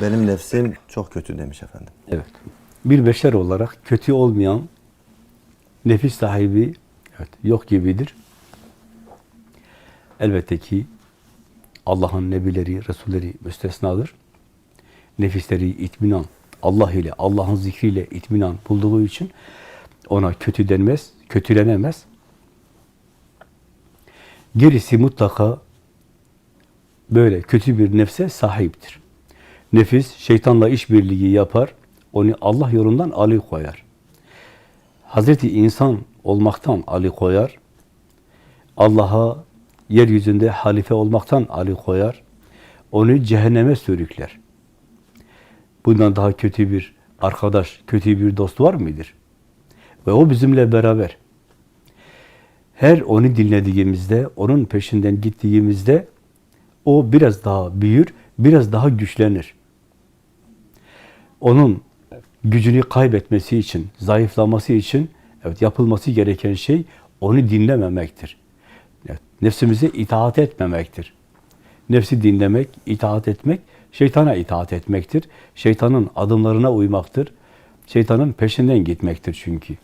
Benim nefsim çok kötü demiş efendim. Evet. Bir beşer olarak kötü olmayan nefis sahibi evet, yok gibidir. Elbette ki Allah'ın nebileri, Resulleri müstesnadır. Nefisleri itminan, Allah ile, Allah'ın zikriyle itminan bulduğu için ona kötü denmez, kötülenemez. Gerisi mutlaka böyle kötü bir nefse sahiptir. Nefis şeytanla işbirliği yapar, onu Allah yolundan alıkoyar. Hazreti insan olmaktan alıkoyar, Allah'a yeryüzünde halife olmaktan alıkoyar, onu cehenneme sürükler. Bundan daha kötü bir arkadaş, kötü bir dost var mıdır? Ve o bizimle beraber. Her onu dinlediğimizde, onun peşinden gittiğimizde o biraz daha büyür, biraz daha güçlenir. Onun gücünü kaybetmesi için, zayıflaması için evet yapılması gereken şey onu dinlememektir. Evet, nefsimize itaat etmemektir. Nefsi dinlemek, itaat etmek, şeytana itaat etmektir. Şeytanın adımlarına uymaktır. Şeytanın peşinden gitmektir çünkü.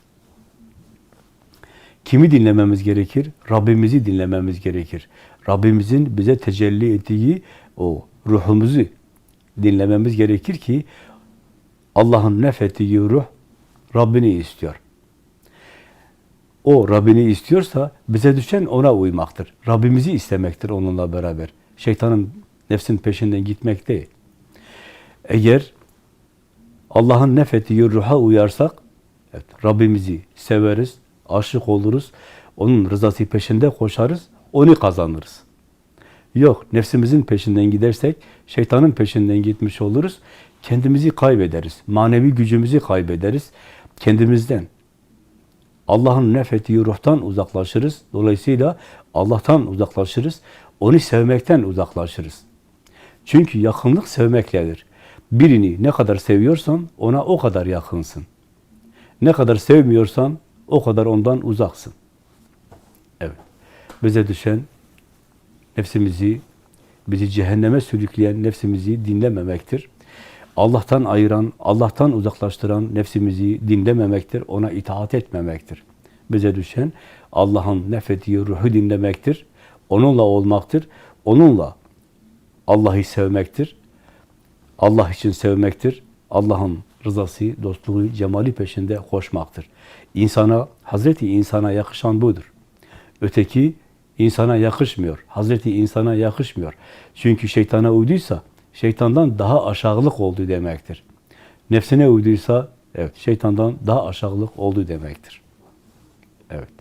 Kimi dinlememiz gerekir? Rabbimizi dinlememiz gerekir. Rabbimizin bize tecelli ettiği o ruhumuzu dinlememiz gerekir ki Allah'ın nefettiği ruh Rabbini istiyor. O Rabbini istiyorsa bize düşen ona uymaktır. Rabbimizi istemektir onunla beraber. Şeytanın nefsin peşinden gitmek değil. Eğer Allah'ın nefettiği ruha uyarsak evet, Rabbimizi severiz, aşık oluruz, onun rızası peşinde koşarız, onu kazanırız. Yok, nefsimizin peşinden gidersek, şeytanın peşinden gitmiş oluruz, kendimizi kaybederiz, manevi gücümüzü kaybederiz, kendimizden, Allah'ın nefettiği ruhtan uzaklaşırız, dolayısıyla Allah'tan uzaklaşırız, onu sevmekten uzaklaşırız. Çünkü yakınlık sevmekledir. Birini ne kadar seviyorsan ona o kadar yakınsın. Ne kadar sevmiyorsan o kadar ondan uzaksın. Evet. Bize düşen nefsimizi, bizi cehenneme sürükleyen nefsimizi dinlememektir. Allah'tan ayıran, Allah'tan uzaklaştıran nefsimizi dinlememektir, ona itaat etmemektir. Bize düşen Allah'ın nefettiği ruhu dinlemektir, onunla olmaktır, onunla Allah'ı sevmektir, Allah için sevmektir, Allah'ın rızası, dostluğu, cemali peşinde koşmaktır. İnsana, Hazreti insana yakışan budur. Öteki insana yakışmıyor. Hazreti insana yakışmıyor. Çünkü şeytana uyduysa şeytandan daha aşağılık oldu demektir. Nefsine uyduysa evet şeytandan daha aşağılık oldu demektir. Evet.